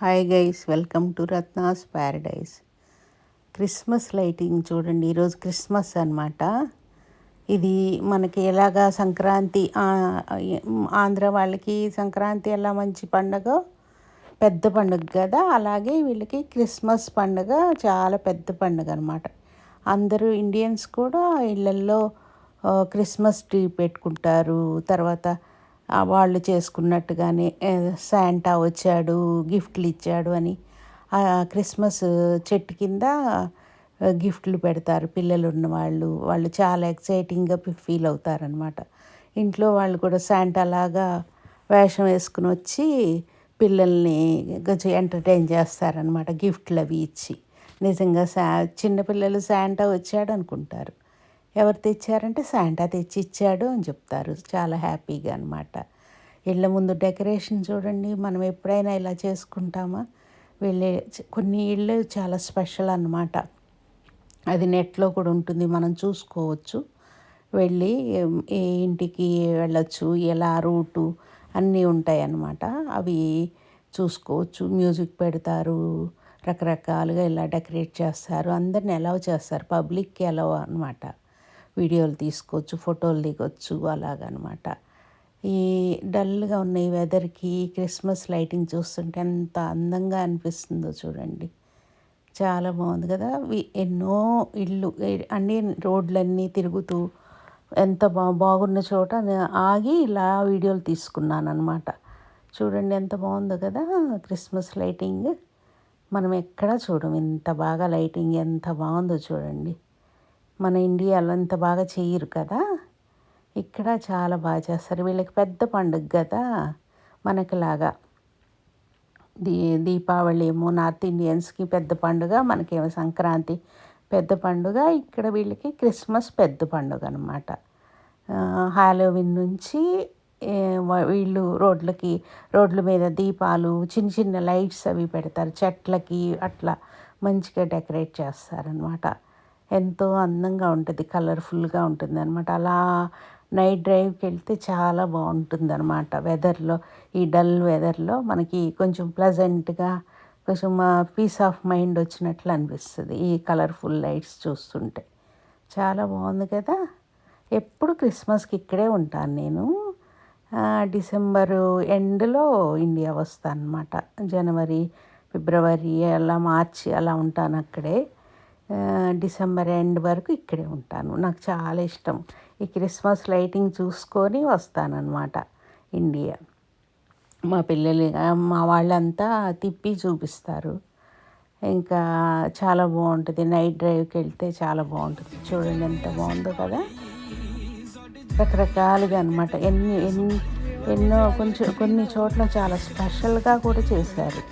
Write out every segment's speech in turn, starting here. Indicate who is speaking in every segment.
Speaker 1: Hi guys welcome to Ratna's paradise Christmas lighting చూడండి ఈరోజు Christmas అనమాట ఇది మనకి ఎలాగా సంక్రాంతి ఆంధ్ర వాళ్ళకి సంక్రాంతి ఎలా మంచి పండగ పెద్ద పండుగ కదా అలాగే వీళ్ళకి క్రిస్మస్ పండుగ చాలా పెద్ద పండుగ అనమాట అందరూ ఇండియన్స్ కూడా ఇళ్ళల్లో క్రిస్మస్ ట్రీ పెట్టుకుంటారు తర్వాత వాళ్ళు చేసుకున్నట్టుగానే శాంటా వచ్చాడు గిఫ్ట్లు ఇచ్చాడు అని. ఆ క్రిస్మస్ చెట్టు కింద గిఫ్ట్లు పెడతారు పిల్లలు ఉన్న వాళ్ళు. వాళ్ళు చాలా ఎక్సైటింగ్గా ఫీల్ అవుతారనమాట ఇంట్లో వాళ్ళు కూడా శాంటా లాగా వేషం వేసుకుని వచ్చి పిల్లల్ని కొంచెం ఎంటర్టైన్ చేస్తారనమాట గిఫ్ట్లు అవి ఇచ్చి. నిజంగా శా చిన్నపిల్లలు శాంటా వచ్చాడు అనుకుంటారు. ఎవరు తెచ్చారంటే శాంటా తెచ్చి ఇచ్చాడు అని చెప్తారు. చాలా హ్యాపీగా అనమాట ఇళ్ళ ముందు డెకరేషన్ చూడండి మనం ఎప్పుడైనా ఇలా చేసుకుంటామా? వెళ్ళే కొన్ని ఇళ్ళు చాలా స్పెషల్ అన్నమాట. అది నెట్లో కూడా ఉంటుంది మనం చూసుకోవచ్చు. వెళ్ళి ఏ ఇంటికి వెళ్ళొచ్చు ఎలా రూటు అన్నీ ఉంటాయి అన్నమాట. అవి చూసుకోవచ్చు మ్యూజిక్ పెడతారు రకరకాలుగా ఇలా డెకరేట్ చేస్తారు. అందరిని అలౌ చేస్తారు పబ్లిక్కి అలౌ అనమాట వీడియోలు తీసుకోవచ్చు ఫోటోలు దిగొచ్చు అలాగనమాట. ఈ డల్గా ఉన్న ఈ వెదర్కి క్రిస్మస్ లైటింగ్ చూస్తుంటే ఎంత అందంగా అనిపిస్తుందో చూడండి. చాలా బాగుంది కదా. వి- ఎన్నో ఇళ్ళు అన్ని రోడ్లన్నీ తిరుగుతూ ఎంత బా బాగున్న చోట ఆగి ఇలా వీడియోలు తీసుకున్నాను అనమాట చూడండి ఎంత బాగుందో కదా క్రిస్మస్ లైటింగ్. మనం ఎక్కడా చూడం ఇంత బాగా లైటింగ్ ఎంత బాగుందో చూడండి. మన ఇండియాలో అంత బాగా చేయరు కదా? ఇక్కడ చాలా బాగా చేస్తారు. వీళ్ళకి పెద్ద పండుగ కదా మనకిలాగా. దీ దీపావళి ఏమో నార్త్ ఇండియన్స్కి పెద్ద పండుగ మనకేమో సంక్రాంతి పెద్ద పండుగ ఇక్కడ వీళ్ళకి క్రిస్మస్ పెద్ద పండుగ అనమాట హాలోవిన్ నుంచి వీళ్ళు రోడ్లకి రోడ్ల మీద దీపాలు చిన్న చిన్న లైట్స్ అవి పెడతారు చెట్లకి అట్లా మంచిగా డెకరేట్ చేస్తారనమాట ఎంతో అందంగా ఉంటుంది కలర్ఫుల్గా ఉంటుంది అనమాట అలా నైట్ డ్రైవ్కి వెళ్తే చాలా బాగుంటుంది అనమాట వెదర్లో ఈ డల్ వెదర్లో మనకి కొంచెం ప్లజెంట్గా కొంచెం పీస్ ఆఫ్ మైండ్ వచ్చినట్లు అనిపిస్తుంది ఈ కలర్ఫుల్ లైట్స్ చూస్తుంటే. చాలా బాగుంది కదా! ఎప్పుడు క్రిస్మస్కి ఇక్కడే ఉంటాను నేను. డిసెంబరు ఎండ్లో ఇండియా వస్తాను అనమాట జనవరి ఫిబ్రవరి అలా మార్చి అలా ఉంటాను అక్కడే. డిసెంబర్ ఎండ్ వరకు ఇక్కడే ఉంటాను. నాకు చాలా ఇష్టం. ఈ క్రిస్మస్ లైటింగ్ చూసుకొని వస్తానన్నమాట ఇండియా. మా పిల్లలు మా వాళ్ళంతా తిప్పి చూపిస్తారు. ఇంకా చాలా బాగుంటుంది. నైట్ డ్రైవ్కి వెళ్తే చాలా బాగుంటుంది. చూడండి ఎంత బాగుందో కదా. రకరకాలుగా అనమాట ఎన్ని ఎన్ని ఎన్నో కొంచెం కొన్ని చోట్ల చాలా స్పెషల్గా కూడా చేశారు.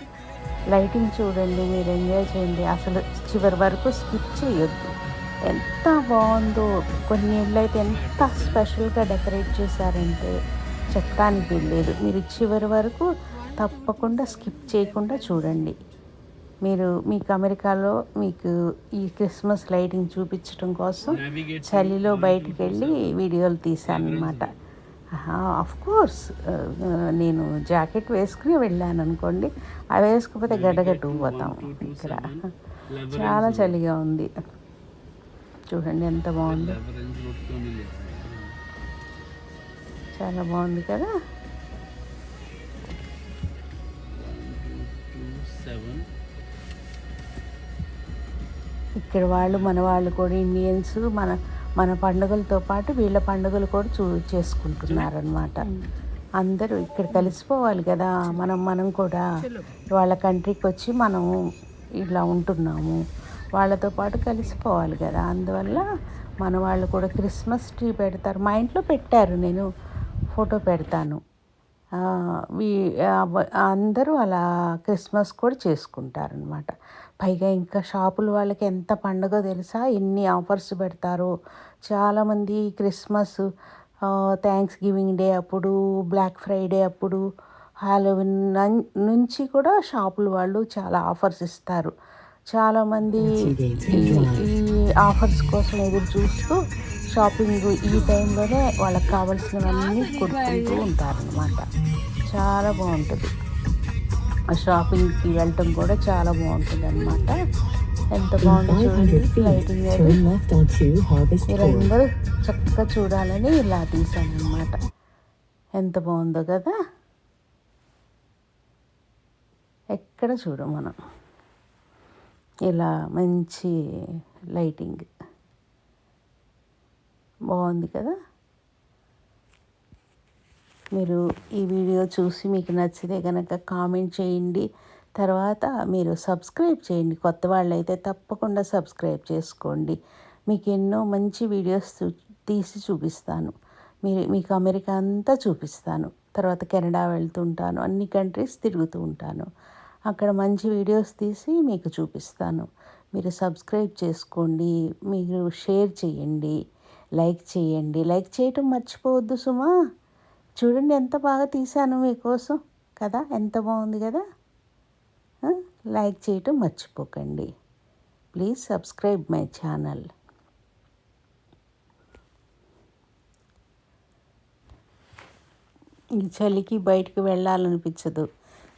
Speaker 1: లైటింగ్ చూడండి మీరు ఎంజాయ్ చేయండి. అసలు చివరి వరకు స్కిప్ చేయొద్దు. ఎంత బాగుందో కొన్ని ఇళ్ళు అయితే ఎంత స్పెషల్గా డెకరేట్ చేశారంటే చెప్పడానికి లేదు. మీరు చివరి వరకు తప్పకుండా స్కిప్ చేయకుండా చూడండి. మీరు మీకు అమెరికాలో మీకు ఈ క్రిస్మస్ లైటింగ్ చూపించడం కోసం చలిలో బయటికి వెళ్ళి వీడియోలు తీశాను అనమాట ఆఫ్ కోర్స్ నేను జాకెట్ వేసుకుని వెళ్ళాను అనుకోండి. అవి వేసుకోకపోతే గడ్డగట్టుకుపోతాం ఇక్కడ. చాలా చలిగా ఉంది. చూడండి ఎంత బాగుంది. చాలా బాగుంది కదా. ఇక్కడ వాళ్ళు మన వాళ్ళు కూడా ఇండియన్స్ మన మన పండుగలతో పాటు వీళ్ళ పండుగలు కూడా చూ చేసుకుంటున్నారనమాట అందరూ ఇక్కడ కలిసిపోవాలి కదా. మనం మనం కూడా వాళ్ళ కంట్రీకి వచ్చి మనం ఇలా ఉంటున్నాము. వాళ్ళతో పాటు కలిసిపోవాలి కదా. అందువల్ల మన వాళ్ళు కూడా క్రిస్మస్ ట్రీ పెడతారు. మా ఇంట్లో పెట్టారు నేను ఫోటో పెడతాను. అందరూ అలా క్రిస్మస్ కూడా చేసుకుంటారనమాట పైగా ఇంకా షాపుల వాళ్ళకి ఎంత పండుగ తెలుసా? ఎన్ని ఆఫర్స్ పెడతారో. చాలామంది క్రిస్మస్ థ్యాంక్స్ గివింగ్ డే అప్పుడు బ్లాక్ ఫ్రైడే అప్పుడు హాలోవిన్ నుంచి కూడా షాపుల వాళ్ళు చాలా ఆఫర్స్ ఇస్తారు. చాలామంది ఈ ఈ ఆఫర్స్ కోసం ఎదురు చూస్తూ షాపింగ్ ఈ టైంలోనే వాళ్ళకి కావాల్సినవన్నీ కొనుక్కుంటూ ఉంటారనమాట చాలా బాగుంటుంది. షాపింగ్కి వెళ్ళటం కూడా చాలా బాగుంటుంది అనమాట ఎంత బాగుంది
Speaker 2: 500
Speaker 1: చూడండి
Speaker 2: feet,
Speaker 1: లైటింగ్ చక్కగా చూడాలని ఇలా తీసాను అనమాట ఎంత బాగుందో కదా? ఎక్కడ చూడు మనం? ఇలా మంచి లైటింగ్. బాగుంది కదా? మీరు ఈ వీడియో చూసి మీకు నచ్చితే కనుక కామెంట్ చేయండి. తర్వాత మీరు సబ్స్క్రైబ్ చేయండి. కొత్త వాళ్ళైతే తప్పకుండా సబ్స్క్రైబ్ చేసుకోండి. మీకు ఎన్నో మంచి వీడియోస్ చూ- తీసి చూపిస్తాను. మీరు మీకు అమెరికా అంతా చూపిస్తాను. తర్వాత కెనడా వెళ్తుంటాను. అన్ని కంట్రీస్ తిరుగుతూ ఉంటాను. అక్కడ మంచి వీడియోస్ తీసి మీకు చూపిస్తాను. మీరు సబ్స్క్రైబ్ చేసుకోండి. మీరు షేర్ చేయండి. లైక్ చేయండి. లైక్ చేయటం మర్చిపోవద్దు సుమా. చూడండి ఎంత బాగా తీశాను మీకోసం. కదా? ఎంత బాగుంది కదా? లైక్ చేయటం మర్చిపోకండి. Please subscribe my channel. ఈ చలికి బయటికి వెళ్ళాలనిపించదు.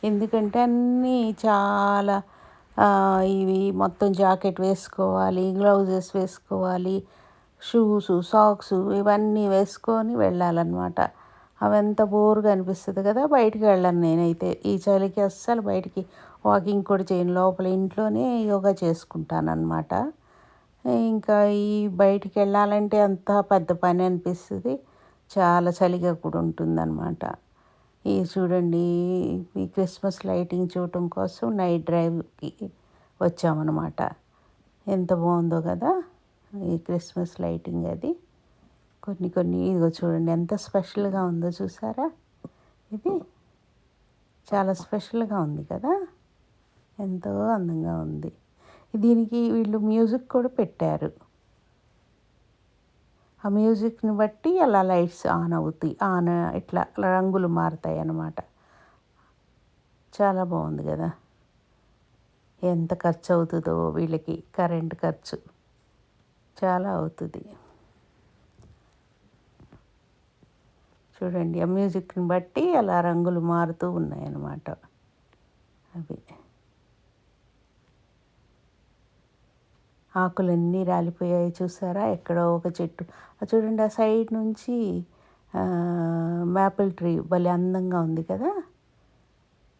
Speaker 1: ఎందుకంటే అన్నీ చాలా ఇవి మొత్తం జాకెట్ వేసుకోవాలి గ్లౌజెస్ వేసుకోవాలి షూస్ సాక్స్ ఇవన్నీ వేసుకొని వెళ్ళాలన్నమాట. అవంతా బోరుగా అనిపిస్తుంది కదా బయటికి వెళ్ళను నేనైతే. ఈ చలికి అస్సలు బయటికి వాకింగ్ కూడా చేయను. లోపల ఇంట్లోనే యోగా చేసుకుంటాను అనమాట ఇంకా ఈ బయటికి వెళ్ళాలంటే అంత పెద్ద పని అనిపిస్తుంది. చాలా చలిగా కూడా ఉంటుందన్నమాట. ఈ చూడండి ఈ క్రిస్మస్ లైటింగ్ చూడటం కోసం నైట్ డ్రైవ్కి వచ్చామన్నమాట. ఎంత బాగుందో కదా ఈ క్రిస్మస్ లైటింగ్ అది. కొన్ని కొన్ని ఇదిగో చూడండి ఎంత స్పెషల్గా ఉందో చూసారా? ఇది చాలా స్పెషల్గా ఉంది కదా? ఎంతో అందంగా ఉంది. దీనికి వీళ్ళు మ్యూజిక్ కూడా పెట్టారు. ఆ మ్యూజిక్ని బట్టి అలా లైట్స్ ఆన్ అవుతాయి ఆన్ ఇట్లా రంగులు మారుతాయి అన్నమాట. చాలా బాగుంది కదా? ఎంత ఖర్చు అవుతుందో వీళ్ళకి కరెంట్ ఖర్చు. చాలా అవుతుంది. చూడండి ఆ మ్యూజిక్ని బట్టి అలా రంగులు మారుతూ ఉన్నాయి అన్నమాట అవి. ఆకులన్నీ రాలిపోయాయి చూసారా? ఎక్కడో ఒక చెట్టు. చూడండి ఆ సైడ్ నుంచి మ్యాపిల్ ట్రీ భలే అందంగా ఉంది కదా?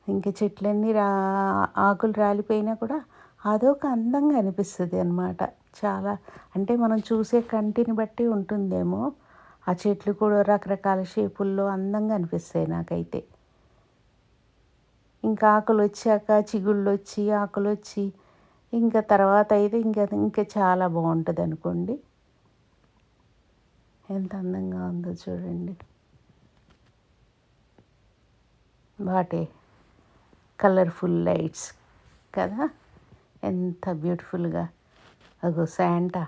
Speaker 1: ఇంకా చెట్లన్నీ రా ఆకులు రాలిపోయినా కూడా అదొక అందంగా అనిపిస్తుంది అనమాట చాలా అంటే మనం చూసే కంటిని బట్టి ఉంటుందేమో. ఆ చెట్లు కూడా రకరకాల షేపుల్లో అందంగా అనిపిస్తాయి నాకైతే. ఇంకా ఆకులు వచ్చాక చిగుళ్ళు వచ్చి ఆకులు వచ్చి ఇంకా తర్వాత అయితే ఇంకా ఇంకా చాలా బాగుంటుంది అనుకోండి. ఎంత అందంగా ఉందో చూడండి. వాటే కలర్ఫుల్ లైట్స్ కదా? ఎంత బ్యూటిఫుల్గా. అగో శాంటా.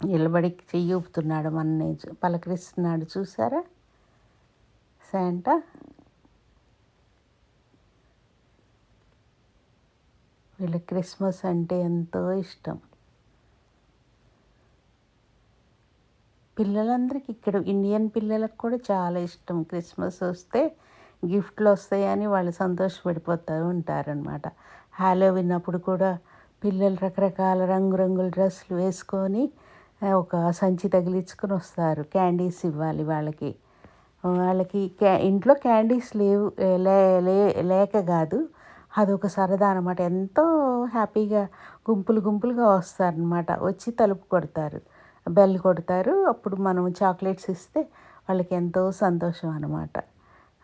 Speaker 1: నిలబడి చెయ్యి ఊపుతున్నాడు మనని పలకరిస్తున్నాడు. చూసారా? శాంటా? వీళ్ళ క్రిస్మస్ అంటే ఎంతో ఇష్టం. పిల్లలందరికీ ఇక్కడ ఇండియన్ పిల్లలకు కూడా చాలా ఇష్టం. క్రిస్మస్ వస్తే గిఫ్ట్లు వస్తాయని వాళ్ళు సంతోషపడిపోతూ ఉంటారనమాట హ్యాలోవిన్ అప్పుడు కూడా పిల్లలు రకరకాల రంగురంగుల డ్రెస్సులు వేసుకొని ఒక సంచి తగిలించుకుని వస్తారు. క్యాండీస్ ఇవ్వాలి వాళ్ళకి. వాళ్ళకి క్యా ఇంట్లో క్యాండీస్ లేవు లే లే- లేక కాదు. అదొక సరదా అనమాట ఎంతో హ్యాపీగా గుంపులు గుంపులుగా వస్తారనమాట వచ్చి తలుపు కొడతారు. బెల్ కొడతారు. అప్పుడు మనం చాక్లెట్స్ ఇస్తే వాళ్ళకి ఎంతో సంతోషం అనమాట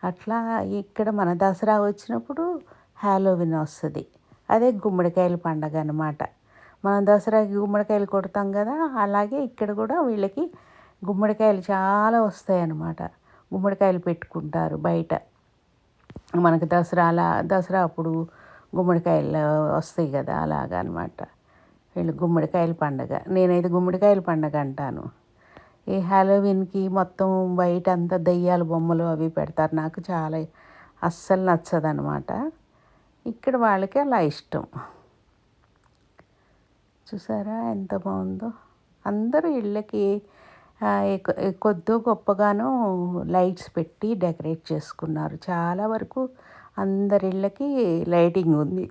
Speaker 1: అట్లా ఇక్కడ మన దసరా వచ్చినప్పుడు హ్యాలోవిన్ వస్తుంది. అదే గుమ్మడికాయల పండగ అనమాట మనం దసరాకి గుమ్మడికాయలు కొడతాం కదా అలాగే ఇక్కడ కూడా వీళ్ళకి గుమ్మడికాయలు చాలా వస్తాయన్నమాట. గుమ్మడికాయలు పెట్టుకుంటారు బయట. మనకి దసరా అలా దసరా అప్పుడు గుమ్మడికాయలు వస్తాయి కదా అలాగా అనమాట వీళ్ళు గుమ్మడికాయల పండగ. నేనైతే గుమ్మడికాయల పండగ అంటాను. ఈ హ్యాలోవిన్కి మొత్తం బయట అంతా దయ్యాల బొమ్మలు అవి పెడతారు. నాకు చాలా అస్సలు నచ్చదనమాట ఇక్కడ వాళ్ళకి అలా ఇష్టం. చూసారా? ఎంత బాగుందో. అందరూ ఇళ్ళకి కొద్దో గొప్పగానో లైట్స్ పెట్టి డెకరేట్ చేసుకున్నారు. చాలా వరకు అందరి ఇళ్ళకి లైటింగ్ ఉంది.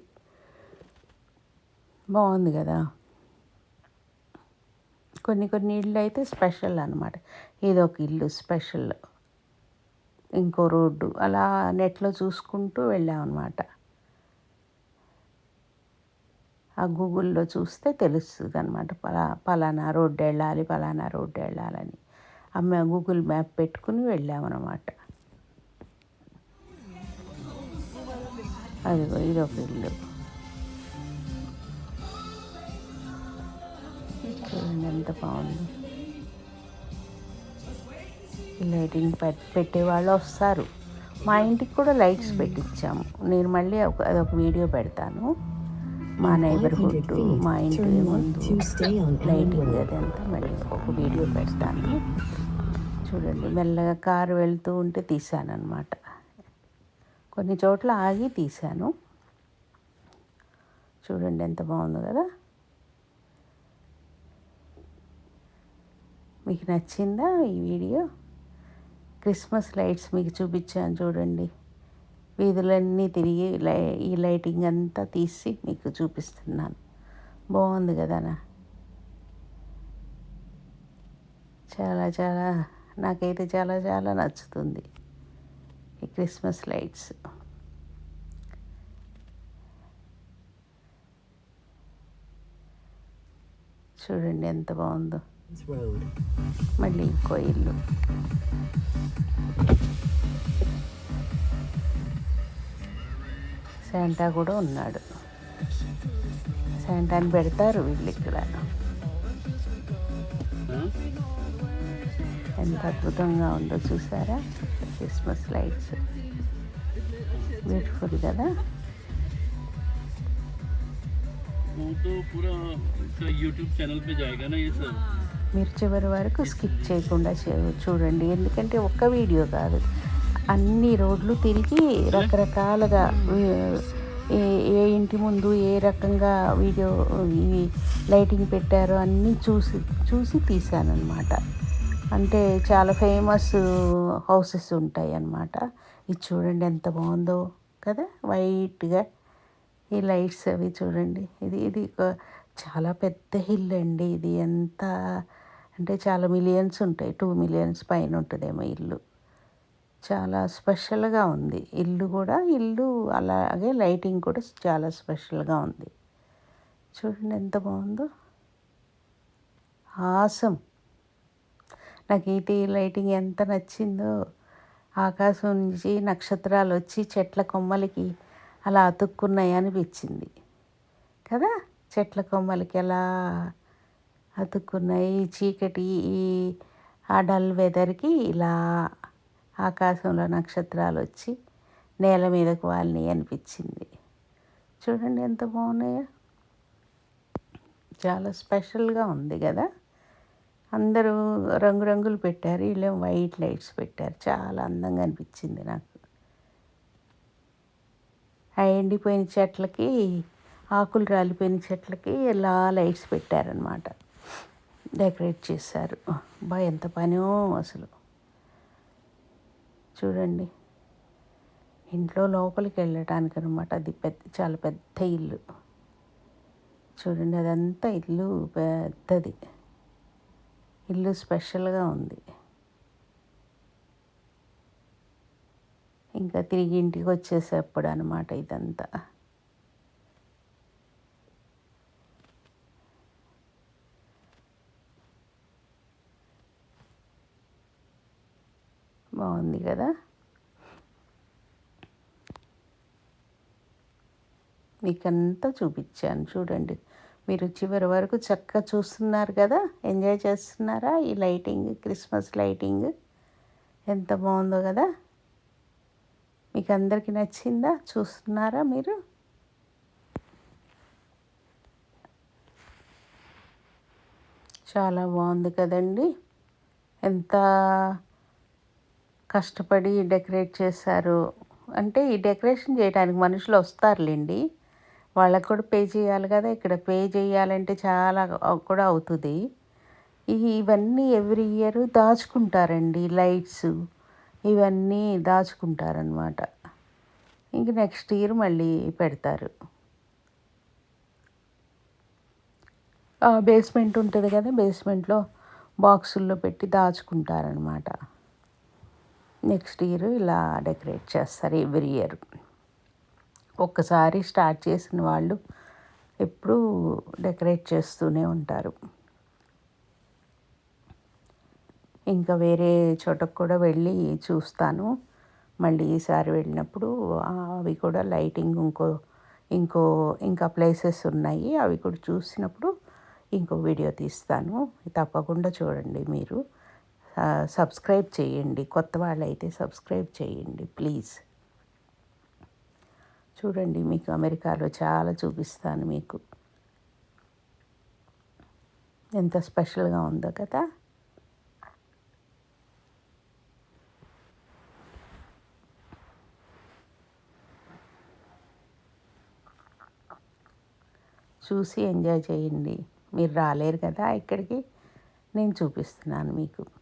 Speaker 1: బాగుంది కదా. కొన్ని కొన్ని ఇళ్ళు అయితే స్పెషల్ అనమాట ఇదొక ఇల్లు స్పెషల్. ఇంకో రోడ్డు. అలా నెట్లో చూసుకుంటూ వెళ్ళామన్నమాట. ఆ గూగుల్లో చూస్తే తెలుస్తుంది అనమాట పలా పలానా రోడ్డు వెళ్ళాలి పలానా రోడ్డు వెళ్ళాలని. అమ్మ గూగుల్ మ్యాప్ పెట్టుకుని వెళ్ళామన్నమాట. అదిగో ఇదొక ఇల్లు చూడండి ఎంత బాగుంది. లైటింగ్ పెట్టే వాళ్ళు వస్తారు. మా ఇంటికి కూడా లైట్స్ పెట్టించాము. నేను మళ్ళీ ఒక అదొక వీడియో పెడతాను. మా నైబర్హుడ్ మా ఇంటి ముందు లైటింగ్ అదంతా మళ్ళీ ఒక వీడియో పెడతాను. చూడండి మెల్లగా కారు వెళ్తూ ఉంటే తీశాను అనమాట కొన్ని చోట్ల ఆగి తీశాను. చూడండి ఎంత బాగుందో కదా. మీకు నచ్చిందా ఈ వీడియో? క్రిస్మస్ లైట్స్ మీకు చూపించాను చూడండి. వీధులన్నీ తిరిగి లై ఈ లైటింగ్ అంతా తీసి మీకు చూపిస్తున్నాను. బాగుంది కదా చాలా చాలా నాకైతే చాలా చాలా నచ్చుతుంది ఈ క్రిస్మస్ లైట్స్. చూడండి ఎంత బాగుందో. మళ్ళీ ఇంకో ఇల్లు. శాంటా కూడా ఉన్నాడు శాంటాని పెడతారు వీళ్ళు ఇక్కడ ఎంత అద్భుతంగా ఉందో చూసారా క్రిస్మస్ లైట్స్ బ్యూటిఫుల్ కదా
Speaker 3: वो तो पूरा उसका यूट्यूब चैनल पे जाएगा ना ये सब
Speaker 1: మీరు చివరి వరకు స్కిప్ చేయకుండా చే- చూడండి ఎందుకంటే ఒక్క వీడియో కాదు అన్ని రోడ్లు తిరిగి రకరకాలుగా వీ- ఏ ఇంటి ముందు ఏ రకంగా వీడియో ఈ లైటింగ్ పెట్టారో అన్నీ చూసి చూసి తీశానమాట అంటే చాలా ఫేమస్ హౌసెస్ ఉంటాయి అన్నమాట ఇది చూడండి ఎంత బాగుందో కదా వైట్గా ఈ లైట్స్ అవి చూడండి. ఇది ఇది చాలా పెద్ద హిల్ అండి. ఇది ఎంత అంటే చాలా మిలియన్స్ ఉంటాయి. టూ మిలియన్స్ పైన ఉంటుందేమో ఇల్లు. చాలా స్పెషల్గా ఉంది. ఇల్లు కూడా ఇల్లు అలాగే లైటింగ్ కూడా చాలా స్పెషల్గా ఉంది. చూడండి ఎంత బాగుందో. ఆసం. నాకు ఈటి లైటింగ్ ఎంత నచ్చిందో. ఆకాశం నుంచి నక్షత్రాలు వచ్చి చెట్ల కొమ్మలకి అలా అతుక్కున్నాయి అనిపించింది. కదా? చెట్ల కొమ్మలకి అలా అతుక్కున్నాయి. చీకటి ఈ ఆ డల్ వెదర్కి ఇలా ఆకాశంలో నక్షత్రాలు వచ్చి నేల మీదకు వాళ్ళని అనిపించింది. చూడండి ఎంత బాగున్నాయో. చాలా స్పెషల్గా ఉంది కదా. అందరూ రంగురంగులు పెట్టారు వీళ్ళేం వైట్ లైట్స్ పెట్టారు. చాలా అందంగా అనిపించింది నాకు. ఆ ఎండిపోయిన చెట్లకి ఆకులు రాలిపోయిన చెట్లకి ఇలా లైట్స్ పెట్టారనమాట డెకరేట్ చేశారు. బా ఎంత పనో అసలు. చూడండి. ఇంట్లో లోపలికి వెళ్ళటానికి అనమాట అది పెద్ద చాలా పెద్ద ఇల్లు. చూడండి అదంతా ఇల్లు పెద్దది. ఇల్లు స్పెషల్గా ఉంది. ఇంకా తిరిగి ఇంటికి వచ్చేసేప్పుడు అనమాట ఇదంతా. బాగుంది కదా? మీకంతా చూపించాను చూడండి. మీరు చివరి వరకు చక్కగా చూస్తున్నారు కదా? ఎంజాయ్ చేస్తున్నారా ఈ లైటింగ్ క్రిస్మస్ లైటింగ్? ఎంత బాగుందో కదా? మీకు అందరికీ నచ్చిందా? చూస్తున్నారా మీరు? చాలా బాగుంది కదండి. ఎంత కష్టపడి డెకరేట్ చేశారు. అంటే ఈ డెకరేషన్ చేయడానికి మనుషులు వస్తారులేండి. వాళ్ళకు కూడా పే చేయాలి కదా. ఇక్కడ పే చేయాలంటే చాలా కూడా అవుతుంది. ఇవన్నీ ఎవ్రీ ఇయర్ దాచుకుంటారండి లైట్స్. ఇవన్నీ దాచుకుంటారనమాట ఇంక నెక్స్ట్ ఇయర్ మళ్ళీ పెడతారు. బేస్మెంట్ ఉంటుంది కదా. బేస్మెంట్లో బాక్సుల్లో పెట్టి దాచుకుంటారనమాట నెక్స్ట్ ఇయర్ ఇలా డెకరేట్ చేస్తారు ఎవ్రీ ఇయర్. ఒక్కసారి స్టార్ట్ చేసిన వాళ్ళు ఎప్పుడూ డెకరేట్ చేస్తూనే ఉంటారు. ఇంకా వేరే చోటకు కూడా వెళ్ళి చూస్తాను. మళ్ళీ ఈసారి వెళ్ళినప్పుడు అవి కూడా లైటింగ్ ఇంకో ఇంకో ఇంకా ప్లేసెస్ ఉన్నాయి. అవి కూడా చూసినప్పుడు ఇంకో వీడియో తీస్తాను. తప్పకుండా చూడండి మీరు. సబ్స్క్రైబ్ చేయండి. కొత్త వాళ్ళైతే సబ్స్క్రైబ్ చేయండి ప్లీజ్. చూడండి మీకు అమెరికాలో చాలా చూపిస్తాను మీకు. ఎంత స్పెషల్గా ఉందో కదా? చూసి ఎంజాయ్ చేయండి. మీరు రాలేరు కదా ఇక్కడికి? నేను చూపిస్తున్నాను మీకు.